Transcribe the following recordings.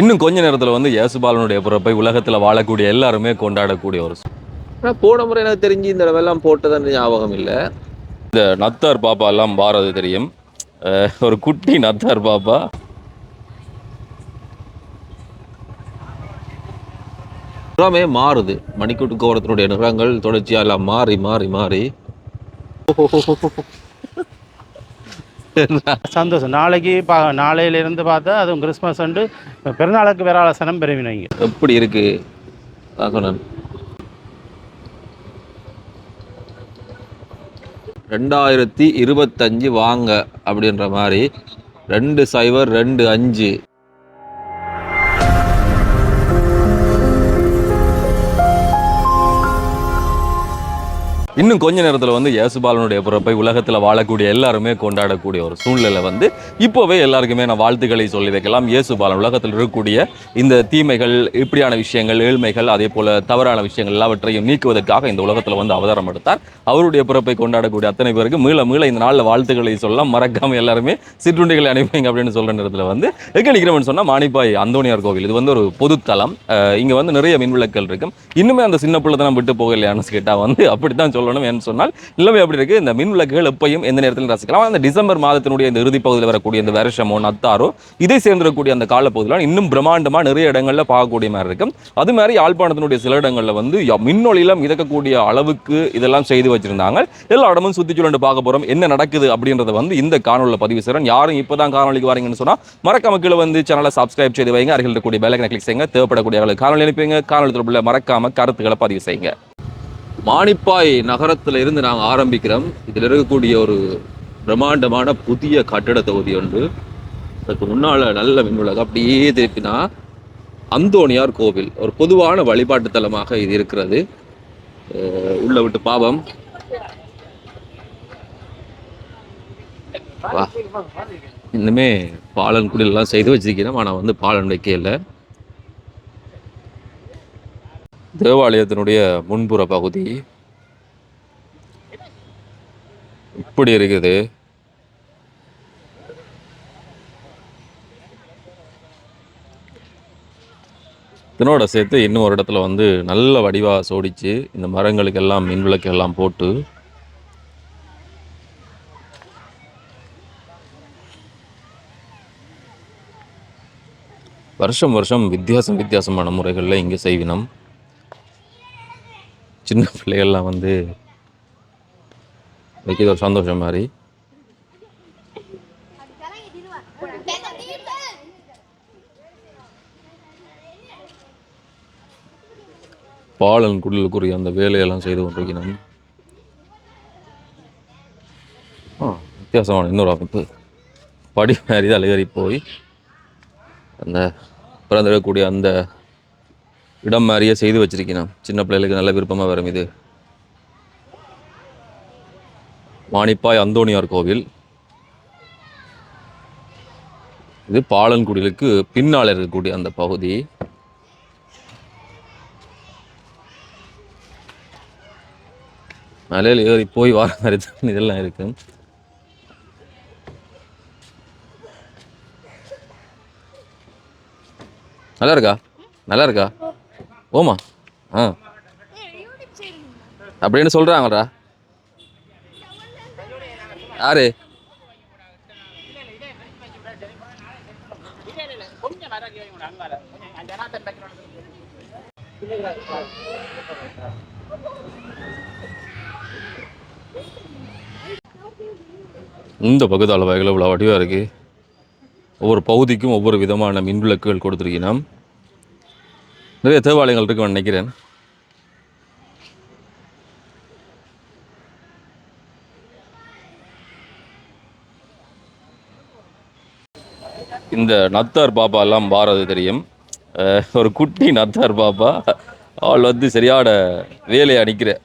இன்னும் கொஞ்ச நேரத்தில் வந்து இயேசுபாலனுடைய பிறப்பை உலகத்தில் வாழக்கூடிய எல்லாருமே கொண்டாடக்கூடிய ஒரு ஆனால் போன முறை எனக்கு தெரிஞ்சு இந்த தடவைலாம் போட்டதான் ஞாபகம் இல்லை. இந்த நத்தார் பாப்பா எல்லாம் வாரது தெரியும். ஒரு குட்டி நத்தார் பாப்பா. எல்லாமே மாறுது. மணிக்கூட்டு கோபுரத்தினுடைய நிறங்கள் தொடர்ச்சியா எல்லாம் மாறி மாறி மாறி. சந்தோஷம். நாளைக்கு பா நாளையிலேருந்து பார்த்தா அதுவும் கிறிஸ்மஸ் அண்டு பிறநாளுக்கு வேற ஆலோசனம் எப்படி இருக்கு? நான் ரெண்டாயிரத்தி இருபத்தஞ்சு வாங்க அப்படின்ற மாதிரி ரெண்டு சைபர் ரெண்டு அஞ்சு. இன்னும் கொஞ்ச நேரத்தில் வந்து இயேசுபாலனுடைய பிறப்பை உலகத்தில் வாழக்கூடிய எல்லாருமே கொண்டாடக்கூடிய ஒரு சூழ்நிலை வந்து இப்போவே எல்லாருக்குமே நான் வாழ்த்துக்களை சொல்லி வைக்கலாம். இயேசுபாலன் உலகத்தில் இருக்கக்கூடிய இந்த தீமைகள் இப்படியான விஷயங்கள் ஏழ்மைகள் அதே போல தவறான விஷயங்கள் எல்லாவற்றையும் நீக்குவதற்காக இந்த உலகத்தில் வந்து அவதாரம் எடுத்தார். அவருடைய பிறப்பை கொண்டாடக்கூடிய அத்தனை பேருக்கு மீள மீள இந்த நாளில் வாழ்த்துக்களை சொல்லலாம். மறக்காமல் எல்லாருமே சிற்றுண்டிகளை அனுப்பிங்க அப்படின்னு சொல்ற நேரத்தில் வந்து எங்கே நிற்கிறோம்னு சொன்னா மாணிப்பாய் அந்தோனியார் கோவில். இது வந்து ஒரு பொதுத்தலம். இங்கே இங்க வந்து நிறைய மின்விளக்கல் இருக்கும். இன்னுமே அந்த சின்ன பிள்ளை தான் விட்டு போகலையான்னு கேட்டா வந்து அப்படித்தான் சொல்லணும் என்று சொன்னால் நிலவை அப்படி இருக்கு? இந்த மின் விளக்குகள் எப்பையும் எந்த நேரத்தில் ரசிக்கலாம். அந்த டிசம்பர் மாதத்தினுடைய இந்த இறுதி பகுதியில் வரக்கூடிய இந்த வருஷமோ நத்தாரோ இதை சேர்ந்திருக்கக்கூடிய அந்த காலப்பகுதியில் இன்னும் பிரம்மாண்டமா நிறைய இடங்கள்ல பார்க்கக்கூடிய மாதிரி இருக்கும். அது மாதிரி யாழ்ப்பாணத்தினுடைய சில இடங்கள்ல வந்து ய- மின்னொளியில மிதக்கக்கூடிய அளவுக்கு இதெல்லாம் செய்து வச்சிருந்தாங்க. எல்லா இடமும் சுத்தி சுழண்டு பார்க்க போகிறோம் என்ன நடக்குது அப்படின்றத வந்து இந்த காணொலியில் பதிவு செய்கிறோம் யாரும் இப்பதான் காணொலிக்கு வரீங்கன்னு சொன்னா மறக்காம கீழே வந்து சேனலை சப்ஸ்கிரைப் செய்து வைங்க. அருகில் இருக்கக்கூடிய பெல்லைக்கனை கிளிக் செய்யுங்க. தேவைப்படக்கூடிய காணொலி அனுப்பிங்க காணொலி தொடர்பில் மறக்காம கருத்துக்களை பதிவு செய்யுங்க. மானிப்பாய் நகரத்தில் இருந்து நாங்கள் ஆரம்பிக்கிறோம். இதில் இருக்கக்கூடிய ஒரு பிரம்மாண்டமான புதிய கட்டட தொகுதி ஒன்று. அதுக்கு முன்னால் நல்ல மின்விளக்கு அப்படியே திருப்பினா அந்தோணியார் கோவில். ஒரு பொதுவான வழிபாட்டு தலமாக இது இருக்கிறது. உள்ள விட்டு பாவம். வா. இன்னுமே பாலன் குடிலெல்லாம் செய்து வச்சிருக்கிறோம். ஆனால் வந்து பாலன் வைக்கல. தேவாலயத்தினுடைய முன்புற பகுதி இப்படி இருக்குது. இதனோட சேர்த்து இன்னும் ஒரு இடத்துல வந்து நல்ல வடிவாக சோடிச்சு இந்த மரங்களுக்கு எல்லாம் மின் விளக்கெல்லாம் போட்டு வருஷம் வருஷம் வித்தியாசம் வித்தியாசமான முறைகளில் இங்கே செய்வினம். சின்ன பிள்ளைகள்லாம் வந்து வைக்கிறது ஒரு சந்தோஷம் மாதிரி. பாலன் குடிலுக்குரிய அந்த வேலையெல்லாம் செய்து கொண்டிருக்கிறான். ஆ வித்தியாசமான இன்னொரு அமைப்பு. படி மாதிரி தான் போய் அந்த பிறந்திடக்கூடிய அந்த இடம் மாதிரியே செய்து வச்சிருக்கிறேன். சின்ன பிள்ளைகளுக்கு நல்ல விருப்பமாக வரும் இது. மாணிப்பாய் அந்தோணியார் கோவில். இது பாலன்குடிலுக்கு பின்னால் இருக்கக்கூடிய அந்த பகுதி. மலையில் ஏறி போய் வர மாதிரி தான் இதெல்லாம் இருக்கு. நல்லா இருக்கா? நல்லா இருக்கா? ஓமா ஆ. அப்படின்னு சொல்கிறாங்கடா யாரு? இந்த பகுதி வகையில் இவ்வளோ வடிவாக இருக்கு. ஒவ்வொரு பகுதிக்கும் ஒவ்வொரு விதமான மின் விளக்குகள் கொடுத்துருக்கீங்க. நிறைய தேவாலயங்கள் இருக்குன்னு நினைக்கிறேன். இந்த நத்தார் பாப்பா எல்லாம் பாரது தெரியும். ஒரு குட்டி நத்தார் பாப்பா. அவள் வந்து சரியான வேலையை அடிக்கிற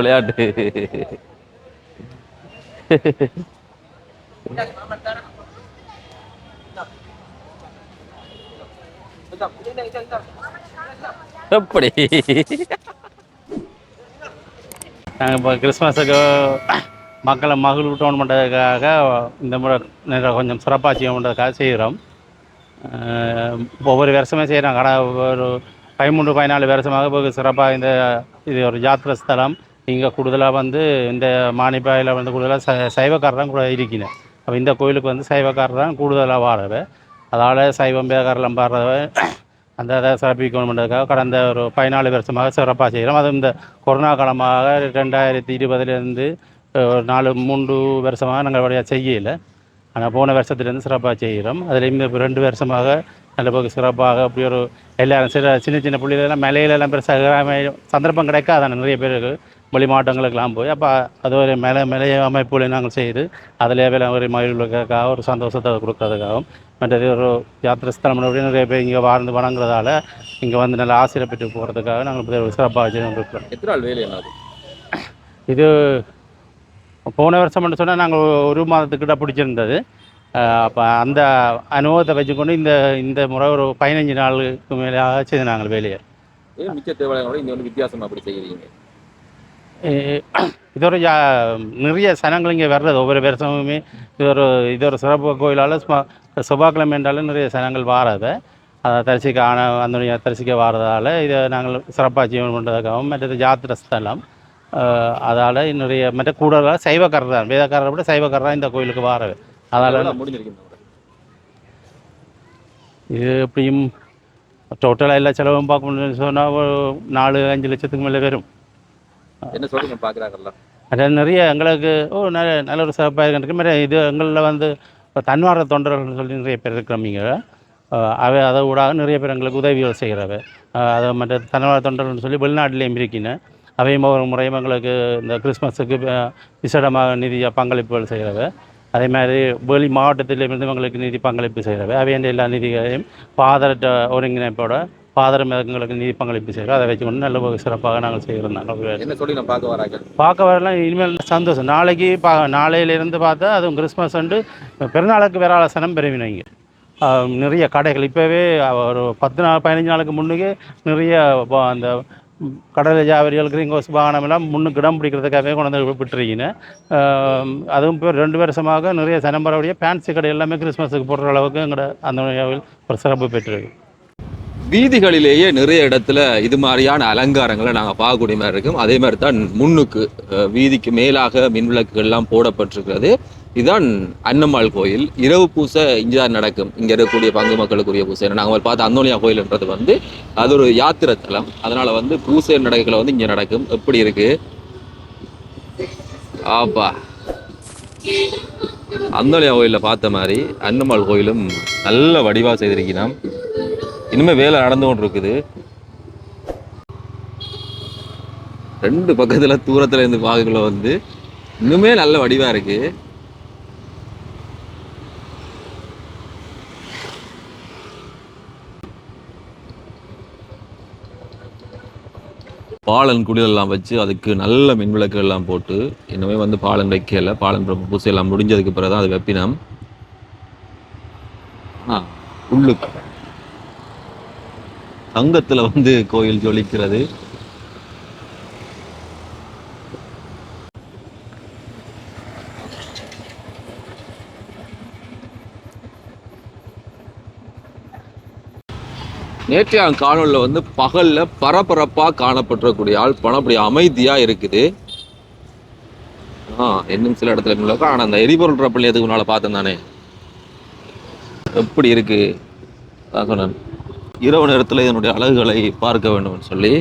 விளையாட்டு. எப்படி நாங்கள் இப்போ கிறிஸ்மஸுக்கு மக்களை மகிழ்விட்டோம் பண்ணுறதுக்காக இந்த முறை கொஞ்சம் சிறப்பாக செய்யணுன்றதுக்காக செய்கிறோம் ஒவ்வொரு வருஷமே செய்கிறோம் கடை ஒரு பதிமூன்று பதினாலு வருஷமாக வெகு சிறப்பாக இந்த இது ஒரு யாத்திரை ஸ்தலம் இங்கே கூடுதலாக வந்து இந்த மானிப்பாயில் வந்து கூடுதலாக ச சைவக்காரர் தான் கூட இருக்கிறேன் அப்போ இந்த கோயிலுக்கு வந்து சைவக்காரர் தான் கூடுதலாக வாரது அதால் சைவம் பேகாரெல்லாம் பாடுறவ அந்த இதை சிறப்பிக்கணுன்றதுக்காக கடந்த ஒரு பதினாலு வருஷமாக சிறப்பாக செய்கிறோம். அதுவும் இந்த கொரோனா காலமாக ரெண்டாயிரத்தி இருபதுலேருந்து ஒரு நாலு மூன்று வருஷமாக நாங்கள் வழியாக செய்யலை. ஆனால் போன வருஷத்துலேருந்து சிறப்பாக செய்கிறோம். அதுலேயும் இப்போ ரெண்டு வருஷமாக நல்ல போக்கு சிறப்பாக அப்படி ஒரு எல்லாரும் சில சின்ன சின்ன பிள்ளைகளெல்லாம் மலையிலெல்லாம் பெருசாக சந்தர்ப்பம் கிடைக்காதான நிறைய பேருக்கு. வெளி மாவட்டங்களுக்கெல்லாம் போய் அப்போ அது ஒரு மலை மலை அமைப்புகளை நாங்கள் செய்து அதில் வேலை ஒரு மகிழ்வுக்காக ஒரு சந்தோஷத்தை கொடுக்கறதுக்காகவும் மற்றது ஒரு யாத்திரை ஸ்தலம் அப்படி நிறைய பேர் இங்கே வாழ்ந்து வணங்குறதால இங்கே வந்து நல்ல ஆசிரியர் பெற்று போகிறதுக்காக நாங்கள் சிறப்பாக எத்தனை நாள் வேலை அது இது போன வருஷம் மட்டும் சொன்னால் நாங்கள் ஒரு மாதத்துக்கிட்ட பிடிச்சிருந்தது. அப்போ அந்த அனுபவத்தை வச்சுக்கொண்டு இந்த இந்த முறை ஒரு பதினஞ்சு நாளுக்கு மேலே செய்து நாங்கள் வேலையை. மிச்ச தேவையான இங்க வந்து வித்தியாசமா அப்படி செய்யறீங்க அஹ் இது ஒரு யா- நிறைய சனங்கள் இங்கே வர்றது. ஒவ்வொரு வருஷமுமே இது ஒரு இது ஒரு சிறப்பு கோயிலால் செவ்வாய்க்கிழமை என்றாலும் நிறைய சனங்கள் வாரதை. அதை தரிசிக்க ஆன அந்த தரிசிக்க வாரதால் இதை நாங்கள் சிறப்பாக ஜீவனம் பண்ணுறதுக்காகவும் மற்றது யாத்திரை ஸ்தலம் அதால் நிறைய மற்ற கூடுதலாக சைவக்காரர் தான் வேதக்காரரை விட சைவக்காரர் தான் இந்த கோயிலுக்கு வாரது அதால்? இது எப்படியும் டோட்டலாக எல்லா செலவும் பார்க்கணும்னு சொன்னால் ஒரு நாலு அஞ்சு லட்சத்துக்கு மேலே வரும். என்ன சொல்லுங்க பாக்குறாங்கல்ல? அது நிறைய எங்களுக்கு ஓ நல்ல நல்ல ஒரு சிறப்பாக இருக்கு. மாதிரி இது எங்களில் வந்து இப்போ தன்வார தொண்டர்கள்னு சொல்லி நிறைய பேர் இருக்கிறவங்க அவை அதை ஊடாக நிறைய பேர் எங்களுக்கு உதவிகள் செய்கிறவை அதை மற்ற தன்வார தொண்டர்கள்னு சொல்லி வெளிநாட்டிலேயும் இருக்கின அவையும் ஒரு முறையும் எங்களுக்கு இந்த கிறிஸ்மஸுக்கு விசேடமாக நிதியாக பங்களிப்புகள் செய்கிறவை அதே மாதிரி வெளி மாவட்டத்திலிருந்து எங்களுக்கு நிதி பங்களிப்பு செய்கிறவை அவையின் எல்லா நிதிகளையும் பாதரட்ட ஒருங்கிணைப்போட பாதரம் எங்களுக்கு நிதி பங்களிப்பு செய்கிறோம் அதை வச்சுக்கொண்டு நல்ல ஒரு சிறப்பாக நாங்கள் செய்கிறோம் நாங்கள் என்ன சொல்லி நான் பார்க்க வராங்க? பார்க்க வரலாம். இனிமேல் சந்தோஷம். நாளைக்கு பா நாளையிலேருந்து பார்த்தா அதுவும் கிறிஸ்மஸ் வந்து பெருநாளுக்கு வேற சனம் பெருவினீங்க நிறைய கடைகள். இப்போவே ஒரு பத்து நாள் பதினஞ்சு நாளுக்கு முன்னுக்கே நிறைய அந்த கடல் ஜாவரிகள் கிரீங்கோஸ் வாகனம் எல்லாம் முன்னுக்கு இடம் பிடிக்கிறதுக்காகவே கொண்டு வந்து விட்டுருக்கீங்க. அதுவும் இப்போ ரெண்டு வருஷமாக நிறைய சனம்பரவுடைய ஃபேன்சி கடை எல்லாமே கிறிஸ்மஸுக்கு போடுற அளவுக்கு எங்களோட அந்த ஒரு சிறப்பு பெற்றிருக்கு. வீதிகளிலேயே நிறைய இடத்துல இது மாதிரியான அலங்காரங்களை நாங்கள் பார்க்கக்கூடிய மாதிரி இருக்கும். அதே மாதிரி தான் முன்னுக்கு வீதிக்கு மேலாக மின்விளக்குகள்லாம் போடப்பட்டிருக்கிறது. இதுதான் அன்னம்மாள் கோயில். இரவு பூசை இங்கே தான் நடக்கும். இங்கே இருக்கக்கூடிய பங்கு மக்களுக்குரிய பூசை. நாங்கள் பார்த்த அந்தோனியா கோயில்ன்றது வந்து அது ஒரு யாத்திரை தலம். அதனால வந்து பூசை நடக்கல வந்து இங்கே நடக்கும். எப்படி இருக்கு? ஆப்பா. அந்தோனியா கோயிலில் பார்த்த மாதிரி அன்னம்மாள் கோயிலும் நல்ல வடிவாக செய்திருக்கிறான். இனிமே வேலை நடந்து கொண்டு இருக்குது ரெண்டு பக்கத்துல தூரத்துல இருந்து பார்க்கக்குள்ள வந்து இன்னுமே நல்ல வடிவா இருக்கு. பாலன் குடிலெல்லாம் வச்சு அதுக்கு நல்ல மின்விளக்கு எல்லாம் போட்டு இன்னுமே வந்து பாலன் வைக்கல. பாலன் பிரம்ம பூசை எல்லாம் முடிஞ்சதுக்கு பிறகு தான் அது வெப்பினம். ஆ உள்ளுக்கு. தங்கத்துல வந்து கோயில் ஜொலிக்கிறது. நேற்றைய காணொலியில் வந்து பகல்ல பரபரப்பா காணப்பட்டிருக்கக்கூடிய ஆள் பணம் அப்படி அமைதியா இருக்குது. ஆ இன்னும் சில இடத்துல இருக்கும். ஆனா அந்த எரிபொருள் ட்ரப்பிள் எதுக்கு முன்னால் பார்த்தேன் தானே? எப்படி இருக்கு? சொன்னேன். இரவு நேரத்தில் இதனுடைய அழகுகளை பார்க்க வேண்டும்னு சொல்லி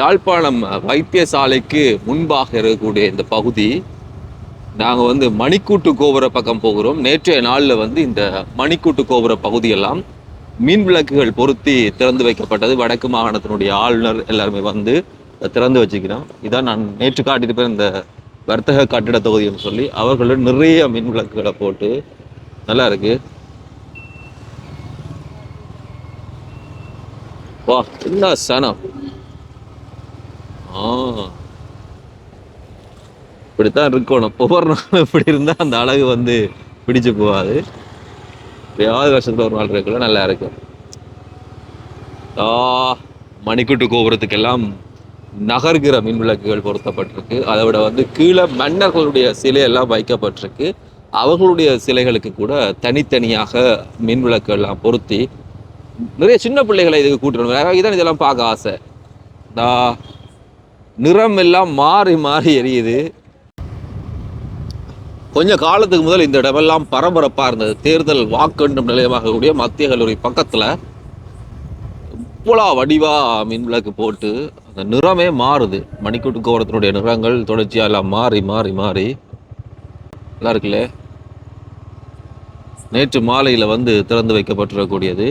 யாழ்ப்பாணம் வைத்தியசாலைக்கு முன்பாக இருக்கக்கூடிய இந்த பகுதி நாங்கள் வந்து மணிக்கூட்டு கோபுர பக்கம் போகிறோம். நேற்றைய நாளில் வந்து இந்த மணிக்கூட்டு கோபுர பகுதியெல்லாம் மின் விளக்குகள் பொருத்தி திறந்து வைக்கப்பட்டது. வடக்கு மாகாணத்தினுடைய ஆளுநர் எல்லாருமே வந்து திறந்து வச்சுக்கிறோம். இதான் நான் நேற்று காட்டிட்டு போய் இந்த வர்த்தக கட்டிட தொகுதின்னு சொல்லி அவர்களும் நிறைய மின் விளக்குகளை போட்டு நல்லா இருக்குது அப்பா என்ன சனம் ஆ இப்படித்தான் இருக்கணும் ஒவ்வொரு நாளும் இப்படி இருந்தா அந்த அழகு வந்து பிடிச்சு போகாது எப்பயாவது வருஷத்துல ஒரு நாள் இருக்குல்ல நல்லா இருக்கும் ஆ மணிக்கூட்டு கோபுரத்துக்கெல்லாம் நகர்கிற மின் விளக்குகள் பொருத்தப்பட்டிருக்கு அதை விட வந்து கீழே மன்னர்களுடைய சிலையெல்லாம் வைக்கப்பட்டிருக்கு அவர்களுடைய சிலைகளுக்கு கூட தனித்தனியாக மின் விளக்குகள்லாம் பொருத்தி நிறைய சின்ன பிள்ளைகளை இதுக்கு கூட்டணும் இதான் இதெல்லாம் பார்க்க ஆசை. தா நிறம் எல்லாம் மாறி மாறி எரியுது. கொஞ்ச காலத்துக்கு முதல் இந்த இடமெல்லாம் பரபரப்பாக இருந்தது. தேர்தல் வாக்கெண்ணும் நிலையமாகக்கூடிய மத்திய கல்லூரி பக்கத்தில் இவ்வளோ வடிவா மின் விளக்கு போட்டு அந்த நிறமே மாறுது. மணிக்கூட்டு கோரத்தினுடைய நிறங்கள் தொடர்ச்சியாக எல்லாம் மாறி மாறி மாறி. நல்லா இருக்குல்ல? நேற்று மாலையில் வந்து திறந்து வைக்கப்பட்டிருக்கக்கூடியது.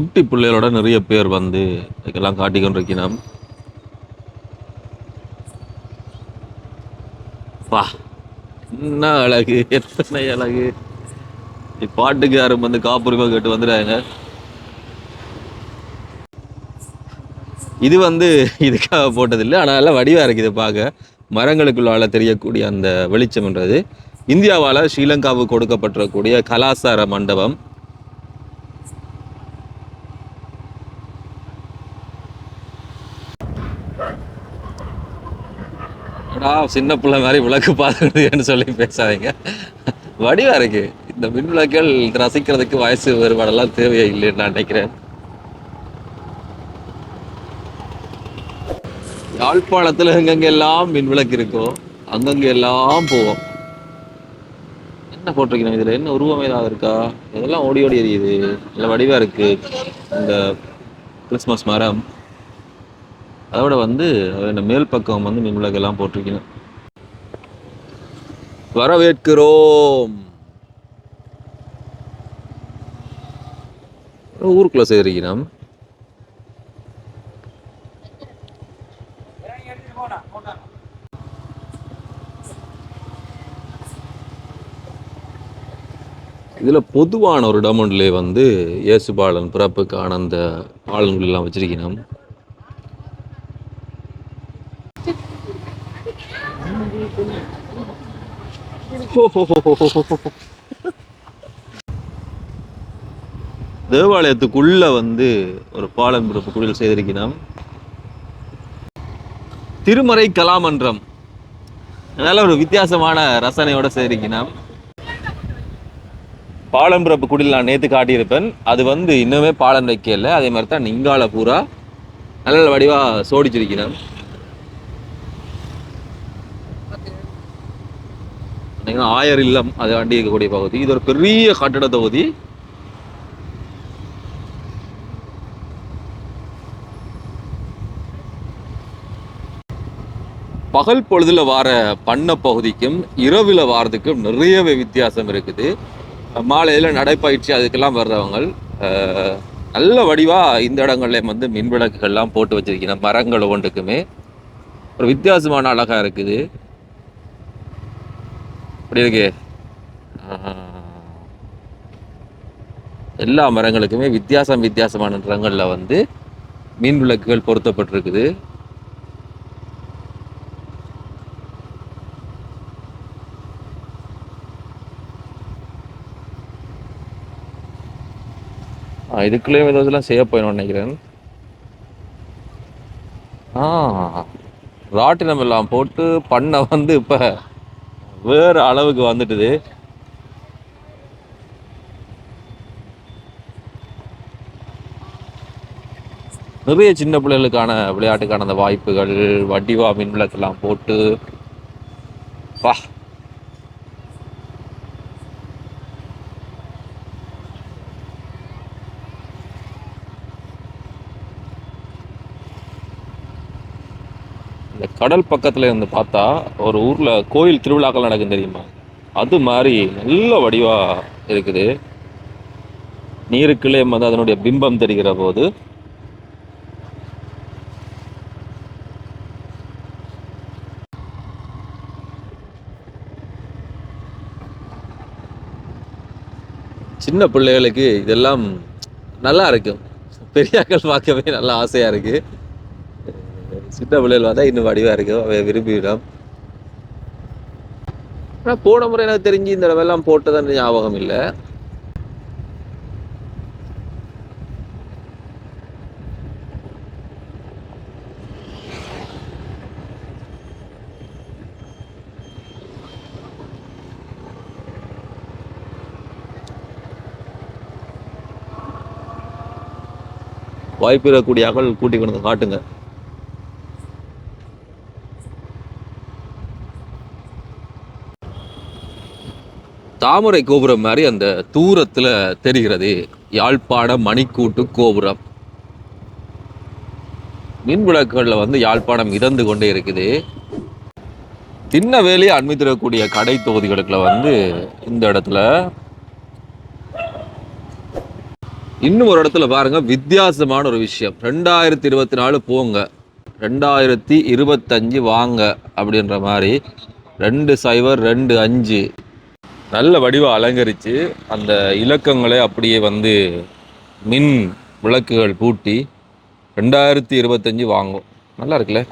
குட்டி பிள்ளைகளோட நிறைய பேர் வந்து இதெல்லாம் காட்டிக்கொண்டிருக்கிறோம் வா என்ன அழகு எத்தனை அழகு. பாட்டுக்கு யாரும் வந்து காப்புரிமை கேட்டு வந்துடுறாங்க இது வந்து இதுக்காக போட்டதில்லை ஆனால் நல்லா வடிவாக இருக்குது பார்க்க. மரங்களுக்குள்ளால தெரியக்கூடிய அந்த வெளிச்சம்ன்றது இந்தியாவால் ஸ்ரீலங்காவுக்கு கொடுக்கப்பட்டிருக்கக்கூடிய கலாசார மண்டபம். சின்ன பிள்ளை மாதிரி விளக்கு பார்த்துக்கிட்டுன்னு சொல்லி பேசாதீங்க. வடிவாக இருக்கு. இந்த மின் விளக்குகள் ரசிக்கிறதுக்கு வயசு வேறுபாடெல்லாம் தேவையே இல்லைன்னு நான் நினைக்கிறேன். யாழ்ப்பாணத்துல எங்கெங்கெல்லாம் மின் விளக்கு இருக்கோ அங்கங்க எல்லாம் போவோம். என்ன போட்டிருக்கணும் இதுல? என்ன உருவம் ஏதாவது இருக்கா? இதெல்லாம் ஓடி ஓடி எரியுது? நல்ல வடிவாக இருக்கு. இந்த கிறிஸ்மஸ் மரம். அதோட வந்து அதோட மேல் பக்கம் வந்து மின்விளக்கெல்லாம் போட்டிருக்கணும். வரவேற்கிறோம். ஊருக்குள்ள சேரிக்கணும் இதில் பொதுவான ஒரு இடமொன்றிலே வந்து இயேசுபாலன் பிறப்புக்கான அந்த பாலன்கள் எல்லாம் வச்சிருக்கணும். தேவாலயத்துக்குள்ள வந்து ஒரு பாலம் பிறப்பு குடில் செய்திருக்கிறோம். திருமறை கலாமன்றம். அதனால ஒரு வித்தியாசமான ரசனையோட செய்திருக்கிறோம். பாலம் பிறப்பு குடில் நான் நேற்று காட்டியிருப்பேன். அது வந்து இன்னுமே பாலம் வைக்கல. அதே மாதிரி தான் நிங்கால பூரா நல்ல வடிவா சோடிச்சிருக்கிறேன் ஏன்னா ஆயர் இல்லம் அதை அண்டி இருக்கக்கூடிய பகுதி. இது ஒரு பெரிய கட்டட தொகுதி. பகல் பொழுதுல வார பண்ண பகுதிக்கும் இரவுல வாரதுக்கும் நிறையவே வித்தியாசம் இருக்குது. மாலையில நடைப்பயிற்சி அதுக்கெல்லாம் வர்றவங்க நல்ல வடிவா இந்த இடங்கள்ல வந்து மின் விளக்குகள்லாம் போட்டு வச்சிருக்கிற மரங்கள் ஒன்றுக்குமே ஒரு வித்தியாசமான அழகா இருக்குது. அப்படி இருக்கு? எல்லா மரங்களுக்குமே வித்தியாசம் வித்தியாசமான நிறங்களில் வந்து மீன் விளக்குகள் பொருத்தப்பட்டிருக்குது. இதுக்குள்ளேயும் ஏதோ இதெல்லாம் செய்ய போயிடும் நினைக்கிறேன். ஆ ராட்டினம் எல்லாம் போட்டு பண்ணை வந்து இப்ப வேற அளவுக்கு வந்துட்டுது. நிறைய சின்ன பிள்ளைகளுக்கான விளையாட்டுக்கான அந்த வாய்ப்புகள் வடிவா மின்விளக்கெல்லாம் போட்டு வா. இந்த கடல் பக்கத்தில் இருந்து பார்த்தா ஒரு ஊரில் கோயில் திருவிழாக்கள் நடக்கும் தெரியுமா? அது மாதிரி நல்ல வடிவாக இருக்குது. நீருக்குள்ளே வந்து அதனுடைய பிம்பம் தெரிகிற போது சின்ன பிள்ளைகளுக்கு இதெல்லாம் நல்லா இருக்கும். பெரியாக்கள் பார்க்கவே நல்லா ஆசையாக இருக்குது சின்ன பிள்ளைகள் வந்தால் இன்னும் வடிவா இருக்கும் அவன் விரும்பிவிடும். ஆனா போன முறை எனக்கு தெரிஞ்சு இந்த தடவைலாம் போட்டதான் ஞாபகம் இல்லை. வாய்ப்பு இருக்கக்கூடிய அகல் கூட்டி கொண்டு காட்டுங்க. தாமரை கோபுரம் மாதிரி அந்த தூரத்தில் தெரிகிறது. யாழ்ப்பாண மணிக்கூட்டு கோபுரம். மின்விளக்குகளில் வந்து யாழ்ப்பாணம் மிதந்து கொண்டே இருக்குது. தின்ன திண்ணவேலி அண்மித்திரக்கூடிய கடை தொகுதிகளுக்குள்ள வந்து இந்த இடத்துல இன்னும் ஒரு இடத்துல பாருங்க வித்தியாசமான ஒரு விஷயம். ரெண்டாயிரத்தி இருபத்தி நாலு போங்க. ரெண்டாயிரத்தி இருபத்தஞ்சு வாங்க அப்படின்ற மாதிரி. ரெண்டு சைபர் ரெண்டு அஞ்சு. நல்ல வடிவம் அலங்கரித்து அந்த இலக்கங்களை அப்படியே வந்து மின் விளக்குகள் பூட்டி ரெண்டாயிரத்தி இருபத்தஞ்சு வாங்கும். நல்லா இருக்குல்ல?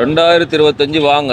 ரெண்டாயிரத்தி இருபத்தஞ்சு வாங்க.